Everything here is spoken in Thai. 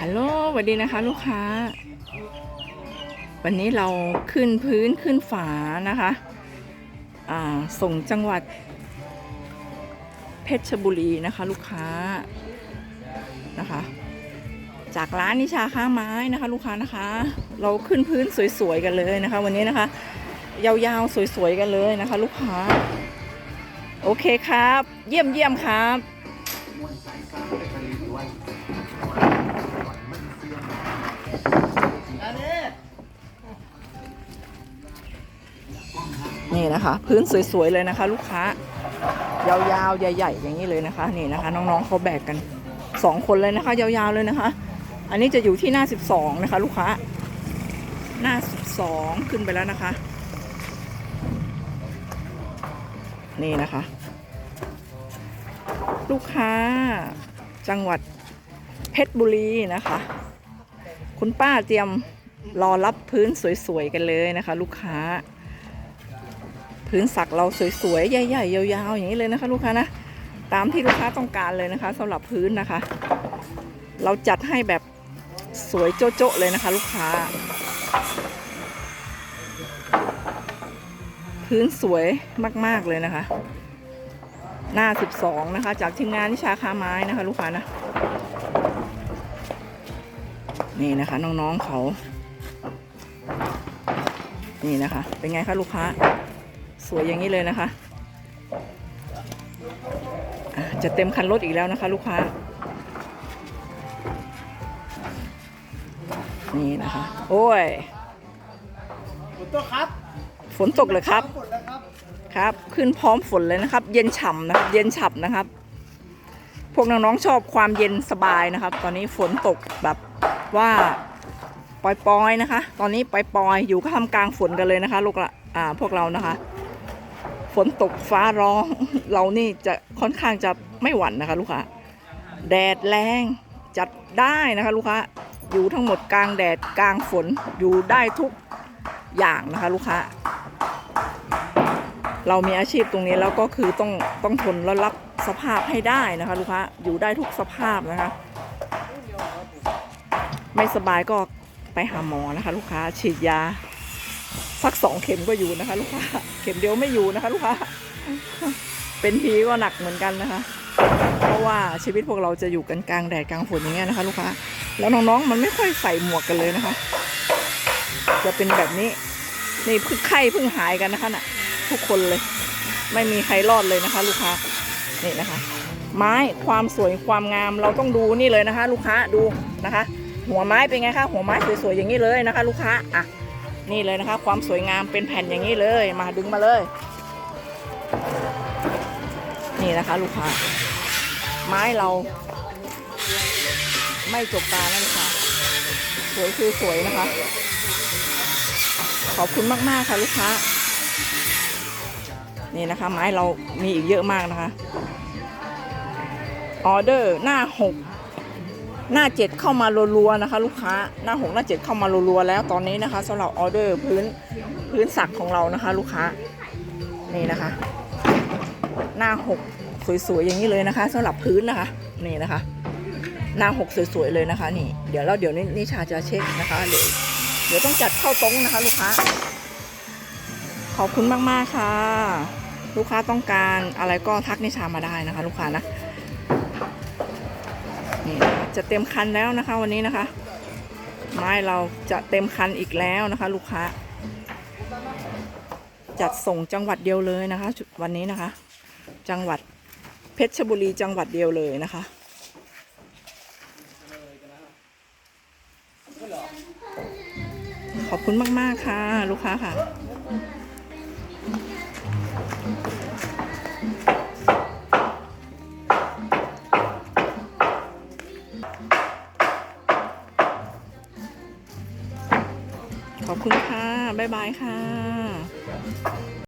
ฮัลโหลสวัสดีนะคะลูกค้า วันนี้เราขึ้นพื้นขึ้นฝานะคะอ่าส่งจังหวัด เพชรบุรีนะคะลูกค้านะคะ จากร้านนิชาค้าไม้นะคะ ลูกค้านะคะ เราขึ้นพื้นสวยๆกันเลยนะคะ วันนี้นะคะ ยาวๆสวยๆกันเลยนะคะ ลูกค้า โอเคครับ เยี่ยมเยี่ยมครับ นี่นะคะ พื้นสวยๆเลยนะคะ ลูกค้ายาวๆใหญ่ ๆ อย่างนี้เลยนะคะ นี่นะคะ น้องๆเขาแบกกันสองคนเลยนะคะ ยาวๆเลยนะคะ อันนี้จะอยู่ที่หน้า12นะคะ ลูกค้า หน้า12ขึ้นไปแล้วนะคะ นี่นะคะ ลูกค้าจังหวัดเพชรบุรีนะคะ คุณป้าเตรียมรอรับพื้นสวยๆกันเลยนะคะ ลูกค้า พื้นสักเราสวยๆ ใหญ่ๆ ยาวๆ อย่างนี้เลยนะคะ ลูกค้านะ ตามที่ลูกค้าต้องการเลยนะคะสำหรับพื้นนะคะ เราจัดให้แบบสวยโจ๊ะๆเลยนะคะ ลูกค้า พื้นสวยมากๆเลยนะคะ หน้า 12 นะคะ จากทีมงานนิชาคาไม้นะคะ ลูกค้านะนี่นะคะน้องๆเขา นี่นะคะ เป็นไงคะลูกค้า สวยอย่างนี้เลยนะคะอะจะเต็มคันรถอีกแล้วนะคะ ลูกค้า นี่นะคะ โอ้ย ฝนตกครับฝนตกเลยครับ ฝนแล้วครับ ครับ ขึ้นพร้อมฝนเลยนะครับ เย็นฉ่ำนะครับเย็นฉ่ำนะครับ พวกน้องๆชอบความเย็นสบายนะครับ ตอนนี้ฝนตกแบบว่าปล่อยๆนะคะ ตอนนี้ปล่อยๆอยู่ก็ทำกลางฝนกันเลยนะคะ ลูกละอ่าพวกเรานะคะ ฝนตกฟ้าร้อง เรานี่จะค่อนข้างจะไม่หวั่นนะคะลูกค้าแดดแรงจัดได้นะคะลูกค้าอยู่ทั้งหมดกลางแดดกลางฝนอยู่ได้ทุกอย่างนะคะลูกค้าเรามีอาชีพตรงนี้แล้วก็คือต้องต้องทนแล้วรับสภาพให้ได้นะคะลูกค้าอยู่ได้ทุกสภาพนะคะ ไม่สบายก็ไปหาหมอนะคะ ลูกค้าฉีดยา สักสองเข็มก็อยู่นะคะ ลูกค้าเข็มเดียวไม่อยู่นะคะ ลูกค้าเป็นทีก็หนักเหมือนกันนะคะ เพราะว่าชีวิตพวกเราจะอยู่กันกลางแดดกลางฝนอย่างเงี้ยนะคะ ลูกค้าแล้วน้องๆมันไม่ค่อยใส่หมวกกันเลยนะคะ จะเป็นแบบนี้นี่เพิ่งไข้เพิ่งหายกันนะคะน่ะ ทุกคนเลย ไม่มีใครรอดเลยนะคะ ลูกค้านี่นะคะ ไม้ความสวยความงามเราต้องดูนี่เลยนะคะ ลูกค้าดูนะคะ หัวไม้เป็นไงคะหัวไม้สวยๆอย่างนี้เลยนะคะ ลูกค้าอะ นี่เลยนะคะ ความสวยงามเป็นแผ่นอย่างนี้เลย มาดึงมาเลย นี่นะคะ ลูกค้าไม้เรา ไม่จบตานะลูกค้าสวยคือสวยนะคะ ขอบคุณมาก ๆ ค่ะลูกค้า นี่นะคะ ไม้เรามีอีกเยอะมากนะคะ ออเดอร์หน้าหก หน้าเจ็ดเข้ามารัวๆนะคะ ลูกค้าหน้าหกหน้าเจ็ดเข้ามารัวๆแล้วตอนนี้นะคะสำหรับออเดอร์พื้นพื้นสักของเรานะคะ ลูกค้านี่นะคะ หน้าหกสวยๆอย่างนี้เลยนะคะสำหรับพื้นนะคะนี่นะคะ หน้าหกสวยๆเลยนะคะ นี่ เดี๋ยวแล้วเดี๋ยวนิชาจะเช็คนะคะเดี๋ยวเดี๋ยวต้องจัดเข้าตรงนะคะ ลูกค้า ขอบคุณมากๆค่ะ ลูกค้าต้องการอะไรก็ทักนิชามาได้นะคะ ลูกค้านะนี่นะคะ จะเต็มคันแล้วนะคะ วันนี้นะคะ ไม้เราจะเต็มคันอีกแล้วนะคะ ลูกค้า จัดส่งจังหวัดเดียวเลยนะคะ วันนี้นะคะ จังหวัดเพชรบุรีจังหวัดเดียวเลยนะคะขอบคุณมาก ๆ ค่ะ ลูกค้าค่ะ ขอบคุณค่ะ บ๊ายบายค่ะ